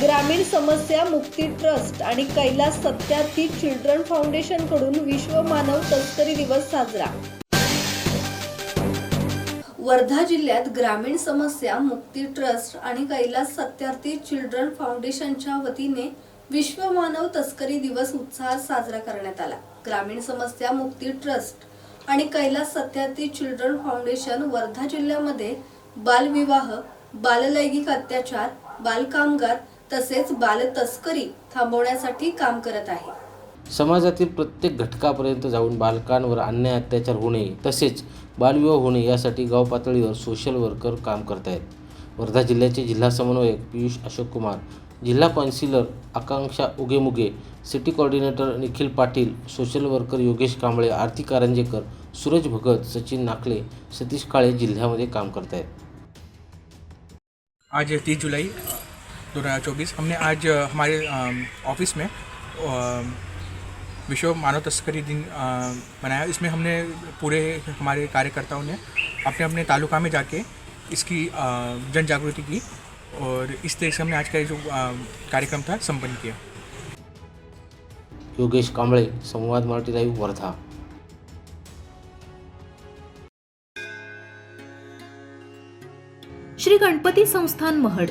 ग्रामीण समस्या मुक्ती ट्रस्ट आणि कैलास सत्यार्थी चिल्ड्रन फाउंडेशनकडून विश्व मानव तस्करी दिवस साजरा. वर्धा जिल्ह्यात ग्रामीण समस्या मुक्ती ट्रस्ट आणि कैलास सत्यार्थी चिल्ड्रन फाउंडेशनच्या वतीने विश्व मानव तस्करी दिवस उत्साहात साजरा करण्यात आला. ग्रामीण समस्या मुक्ती ट्रस्ट आणि कैलास सत्यार्थी चिल्ड्रन फाउंडेशन वर्धा जिल्ह्यामध्ये बालविवाह बाललैंगिक अत्याचार बालकामगार तसेच बालतस्करी थांबवण्यासाठी काम करत आहे. समाजातील प्रत्येक घटकापर्यंत जाऊन बालकांवर अन्याय अत्याचार नये तसेच बालविवाह नये यासाठी गाव पातळीवर सोशल वर्कर काम करत आहेत वर्धा जिल्ह्याचे जिल्हा समन्वयक पियुष अशोक कुमार जिल्हा councillor Akanksha उगेमुगे city coordinator Nikhil Patil social worker Yogesh Kamble Aarti Karanjekar Suraj Bhagat Sachin Nakle Satish Kale जिल्ह्यामध्ये काम करत आहेत आज तीस जुलाई दो हज़ार चौबीस हमने आज हमारे ऑफिस में विश्व मानव तस्करी दिन मनाया। इसमें हमने पूरे हमारे कार्यकर्ताओं ने अपने अपने तालुका में जाके इसकी जन जागृति की और इस तरह से हमने आज का ये जो कार्यक्रम था संपन्न किया। योगेश कांबळे संवाद मराठी लाईव्ह वर्धा। श्री गणपती संस्थान महड।